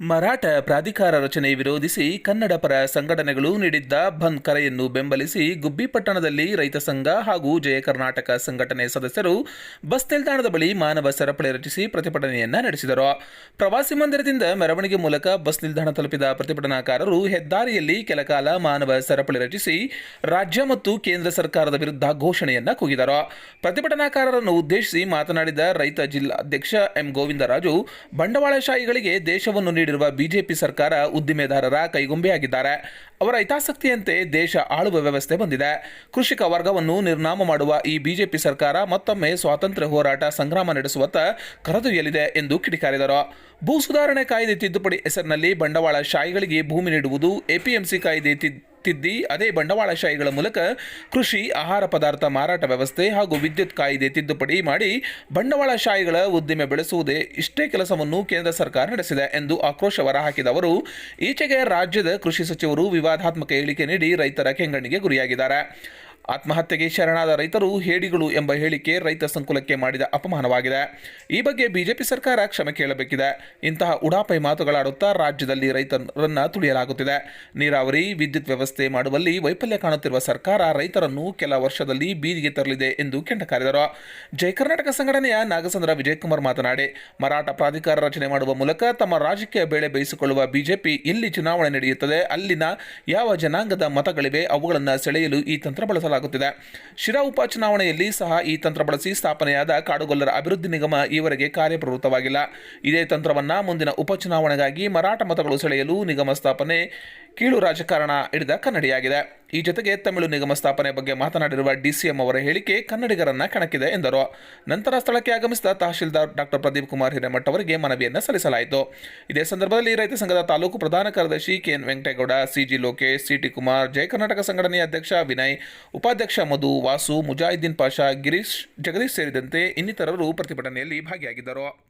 ಮರಾಠ ಪ್ರಾಧಿಕಾರ ರಚನೆ ವಿರೋಧಿಸಿ ಕನ್ನಡ ಪರ ಸಂಘಟನೆಗಳು ನೀಡಿದ್ದ ಬಂದ್ ಕರೆಯನ್ನು ಬೆಂಬಲಿಸಿ ಗುಬ್ಬಿಪಟ್ಟಣದಲ್ಲಿ ರೈತ ಸಂಘ ಹಾಗೂ ಜಯ ಕರ್ನಾಟಕ ಸಂಘಟನೆ ಸದಸ್ಯರು ಬಸ್ ನಿಲ್ದಾಣದ ಬಳಿ ಮಾನವ ಸರಪಳಿ ರಚಿಸಿ ಪ್ರತಿಭಟನೆಯನ್ನ ನಡೆಸಿದರು. ಪ್ರವಾಸಿ ಮಂದಿರದಿಂದ ಮೆರವಣಿಗೆ ಮೂಲಕ ಬಸ್ ನಿಲ್ದಾಣ ತಲುಪಿದ ಪ್ರತಿಭಟನಾಕಾರರು ಹೆದ್ದಾರಿಯಲ್ಲಿ ಕೆಲಕಾಲ ಮಾನವ ಸರಪಳಿ ರಚಿಸಿ ರಾಜ್ಯ ಮತ್ತು ಕೇಂದ್ರ ಸರ್ಕಾರದ ವಿರುದ್ಧ ಘೋಷಣೆಯನ್ನ ಕೂಗಿದರು. ಪ್ರತಿಭಟನಾಕಾರರನ್ನು ಉದ್ದೇಶಿಸಿ ಮಾತನಾಡಿದ ರೈತ ಜಿಲ್ಲಾಧ್ಯಕ್ಷ ಎಂ ಗೋವಿಂದರಾಜು, ಬಂಡವಾಳಶಾಹಿಗಳಿಗೆ ದೇಶವನ್ನು ನೀಡಿರುವ ಬಿಜೆಪಿ ಸರ್ಕಾರ ಉದ್ದಿಮೆದಾರರ ಕೈಗೊಂಬೆಯಾಗಿದ್ದಾರೆ. ಅವರ ಹಿತಾಸಕ್ತಿಯಂತೆ ದೇಶ ಆಳುವ ವ್ಯವಸ್ಥೆ ಬಂದಿದೆ. ಕೃಷಿಕ ವರ್ಗವನ್ನು ನಿರ್ನಾಮ ಮಾಡುವ ಈ ಬಿಜೆಪಿ ಸರ್ಕಾರ ಮತ್ತೊಮ್ಮೆ ಸ್ವಾತಂತ್ರ್ಯ ಹೋರಾಟ ಸಂಗ್ರಾಮ ನಡೆಸುವತ್ತ ಕರೆದೊಯ್ಯಲಿದೆ ಎಂದು ಕಿಡಿಕಾರಿದರು. ಭೂ ಸುಧಾರಣೆ ಕಾಯ್ದೆ ತಿದ್ದುಪಡಿ ಹೆಸರಿನಲ್ಲಿ ಬಂಡವಾಳ ಶಾಹಿಗಳಿಗೆ ಭೂಮಿ ನೀಡುವುದು ಎಪಿಎಂಸಿ ಕಾಯ್ದೆ ತಿದ್ ತಿದ್ದಿ, ಅದೇ ಬಂಡವಾಳಶಾಹಿಗಳ ಮೂಲಕ ಕೃಷಿ, ಆಹಾರ ಪದಾರ್ಥ ಮಾರಾಟ ವ್ಯವಸ್ಥೆ ಹಾಗೂ ವಿದ್ಯುತ್ ಕಾಯ್ದೆ ತಿದ್ದುಪಡಿ ಮಾಡಿ ಬಂಡವಾಳಶಾಹಿಗಳ ಉದ್ದಿಮೆ ಬೆಳೆಸುವುದೇ ಇಷ್ಟೇ ಕೆಲಸವನ್ನು ಕೇಂದ್ರ ಸರ್ಕಾರ ನಡೆಸಿದೆ ಎಂದು ಆಕ್ರೋಶ ಹೊರಹಾಕಿದ ಅವರು ಈಚೆಗೆ ರಾಜ್ಯದ ಕೃಷಿ ಸಚಿವರು ವಿವಾದಾತ್ಮಕ ಹೇಳಿಕೆ ನೀಡಿ ರೈತರ ಕೆಂಗಣ್ಣಿಗೆ ಗುರಿಯಾಗಿದ್ದಾರೆ. ಆತ್ಮಹತ್ಯೆಗೆ ಶರಣಾದ ರೈತರು ಹೇಡಿಗಳು ಎಂಬ ಹೇಳಿಕೆ ರೈತ ಸಂಕುಲಕ್ಕೆ ಮಾಡಿದ ಅಪಮಾನವಾಗಿದೆ. ಈ ಬಗ್ಗೆ ಬಿಜೆಪಿ ಸರ್ಕಾರ ಕ್ಷಮೆ ಕೇಳಬೇಕಿದೆ. ಇಂತಹ ಉಡಾಪೈ ಮಾತುಗಳಾಡುತ್ತಾ ರಾಜ್ಯದಲ್ಲಿ ರೈತರನ್ನ ತುಳಿಯಲಾಗುತ್ತಿದೆ. ನೀರಾವರಿ, ವಿದ್ಯುತ್ ವ್ಯವಸ್ಥೆ ಮಾಡುವಲ್ಲಿ ವೈಫಲ್ಯ ಕಾಣುತ್ತಿರುವ ಸರ್ಕಾರ ರೈತರನ್ನು ಕೆಲ ವರ್ಷದಲ್ಲಿ ಬೀದಿಗೆ ತರಲಿದೆ ಎಂದು ಕೆಂಡಕಾರಿದರು ಜಯ ಕರ್ನಾಟಕ ಸಂಘಟನೆಯ ನಾಗಸಂದ್ರ ವಿಜಯಕುಮಾರ್ ಮಾತನಾಡಿ, ಮರಾಠ ಪ್ರಾಧಿಕಾರ ರಚನೆ ಮಾಡುವ ಮೂಲಕ ತಮ್ಮ ರಾಜಕೀಯ ಬೇಳೆ ಬೇಯಿಸಿಕೊಳ್ಳುವ ಬಿಜೆಪಿ ಎಲ್ಲಿ ಚುನಾವಣೆ ನಡೆಯುತ್ತದೆ. ಅಲ್ಲಿನ ಯಾವ ಜನಾಂಗದ ಮತಗಳಿವೆ ಅವುಗಳನ್ನು ಸೆಳೆಯಲು ಈ ತಂತ್ರ ಬಳಸಲಾಗುತ್ತಿದೆ ಶಿರಾ ಉಪಚುನಾವಣೆಯಲ್ಲಿ ಸಹ ಈ ತಂತ್ರ ಬಳಸಿ ಸ್ಥಾಪನೆಯಾದ ಕಾಡುಗೊಲ್ಲರ ಅಭಿವೃದ್ಧಿ ನಿಗಮ ಈವರೆಗೆ ಕಾರ್ಯಪ್ರವೃತ್ತವಾಗಿಲ್ಲ. ಇದೇ ತಂತ್ರವನ್ನ ಮುಂದಿನ ಉಪಚುನಾವಣೆಗಾಗಿ ಮರಾಠ ಮತಗಳು ಸೆಳೆಯಲು ನಿಗಮ ಸ್ಥಾಪನೆ ಕೀಳು ರಾಜಕಾರಣ ಹಿಡಿದ ಕನ್ನಡಿಯಾಗಿದೆ. ಈ ಜೊತೆಗೆ ತಮಿಳು ನಿಗಮ ಸ್ಥಾಪನೆ ಬಗ್ಗೆ ಮಾತನಾಡಿರುವ ಡಿಸಿಎಂ ಅವರ ಹೇಳಿಕೆ ಕನ್ನಡಿಗರನ್ನ ಕಣಕ್ಕಿದೆ ಎಂದರು. ನಂತರ ಸ್ಥಳಕ್ಕೆ ಆಗಮಿಸಿದ ತಹಶೀಲ್ದಾರ್ ಡಾಕ್ಟರ್ ಪ್ರದೀಪ್ ಕುಮಾರ್ ಹಿರೇಮಠ್ ಅವರಿಗೆ ಮನವಿಯನ್ನು ಸಲ್ಲಿಸಲಾಯಿತು. ಇದೇ ಸಂದರ್ಭದಲ್ಲಿ ರೈತ ಸಂಘದ ತಾಲೂಕು ಪ್ರಧಾನ ಕಾರ್ಯದರ್ಶಿ KN Venkategowda CG Lokesh CT Kumar, Jaya Karnataka ಸಂಘಟನೆಯ ಅಧ್ಯಕ್ಷ ವಿನಯ್, ಉಪಾಧ್ಯಕ್ಷ ಮಧು, ವಾಸು, ಮುಜಾಹಿದ್ದೀನ್ ಪಾಷಾ, ಗಿರೀಶ್ ಜಗದೀಶ್ ಸೇರಿದಂತೆ ಇನ್ನಿತರರು ಪ್ರತಿಭಟನೆಯಲ್ಲಿ ಭಾಗಿಯಾಗಿದ್ದರು.